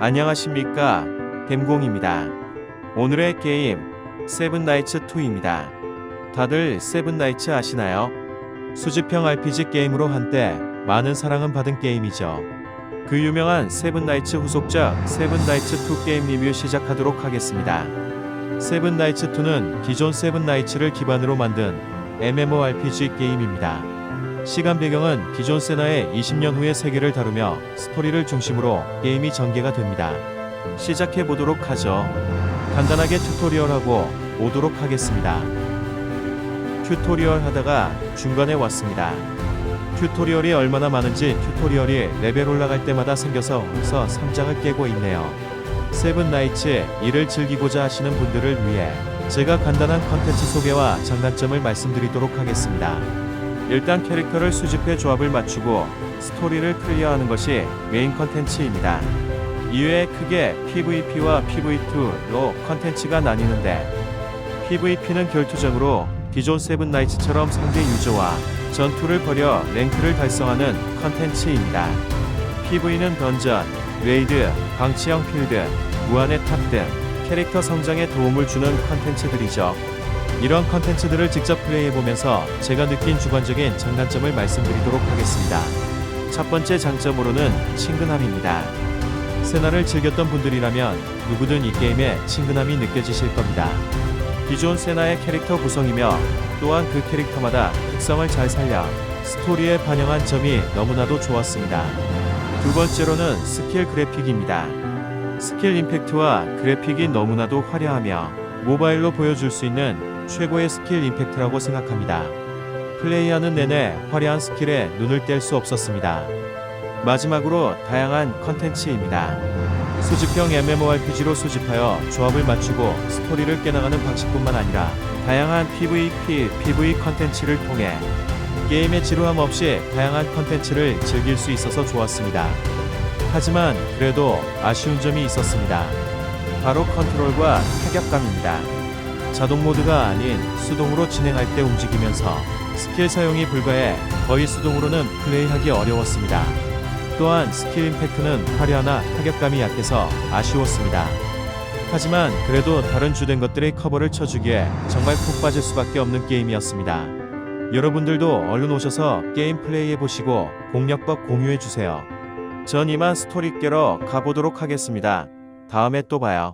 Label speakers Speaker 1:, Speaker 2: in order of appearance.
Speaker 1: 안녕하십니까 겜공입니다. 오늘의 게임 세븐나이츠 2입니다. 다들 세븐나이츠 아시나요? 수집형 RPG 게임으로 한때 많은 사랑은 받은 게임이죠. 그 유명한 세븐나이츠 후속작 세븐나이츠 2 게임 리뷰 시작하도록 하겠습니다. 세븐나이츠 2는 기존 세븐나이츠를 기반으로 만든 MMORPG 게임입니다. 시간 배경은 기존 세나의 20년 후의 세계를 다루며 스토리를 중심으로 게임이 전개가 됩니다. 시작해 보도록 하죠. 간단하게 튜토리얼하고 오도록 하겠습니다. 튜토리얼 하다가 중간에 왔습니다. 튜토리얼이 얼마나 많은지 튜토리얼이 레벨 올라갈 때마다 생겨서 벌써 3장을 깨고 있네요. 세븐나이츠 이를 즐기고자 하시는 분들을 위해 제가 간단한 컨텐츠 소개와 장단점을 말씀드리도록 하겠습니다. 일단 캐릭터를 수집해 조합을 맞추고 스토리를 클리어하는 것이 메인 컨텐츠입니다. 이외에 크게 PVP와 PV2로 컨텐츠가 나뉘는데 PVP는 결투적으로 기존 세븐나이츠처럼 상대 유저와 전투를 벌여 랭크를 달성하는 컨텐츠입니다. PV는 던전, 레이드, 방치형 필드, 무한의 탑 등 캐릭터 성장에 도움을 주는 컨텐츠들이죠. 이런 컨텐츠들을 직접 플레이해보면서 제가 느낀 주관적인 장단점을 말씀드리도록 하겠습니다. 첫 번째 장점으로는 친근함입니다. 세나를 즐겼던 분들이라면 누구든 이 게임에 친근함이 느껴지실 겁니다. 기존 세나의 캐릭터 구성이며 또한 그 캐릭터마다 특성을 잘 살려 스토리에 반영한 점이 너무나도 좋았습니다. 두 번째로는 스킬 그래픽입니다. 스킬 임팩트와 그래픽이 너무나도 화려하며 모바일로 보여줄 수 있는 최고의 스킬 임팩트라고 생각합니다. 플레이하는 내내 화려한 스킬에 눈을 뗄 수 없었습니다. 마지막으로 다양한 컨텐츠입니다. 수집형 MMORPG로 수집하여 조합을 맞추고 스토리를 깨나가는 방식뿐만 아니라 다양한 PVP, PV 컨텐츠를 통해 게임의 지루함 없이 다양한 컨텐츠를 즐길 수 있어서 좋았습니다. 하지만 그래도 아쉬운 점이 있었습니다. 바로 컨트롤과 타격감입니다. 자동 모드가 아닌 수동으로 진행할 때 움직이면서 스킬 사용이 불가해 거의 수동으로는 플레이하기 어려웠습니다. 또한 스킬 임팩트는 화려하나 타격감이 약해서 아쉬웠습니다. 하지만 그래도 다른 주된 것들의 커버를 쳐주기에 정말 푹 빠질 수밖에 없는 게임이었습니다. 여러분들도 얼른 오셔서 게임 플레이해보시고 공략법 공유해주세요. 전 이만 스토리 깨러 가보도록 하겠습니다. 다음에 또 봐요.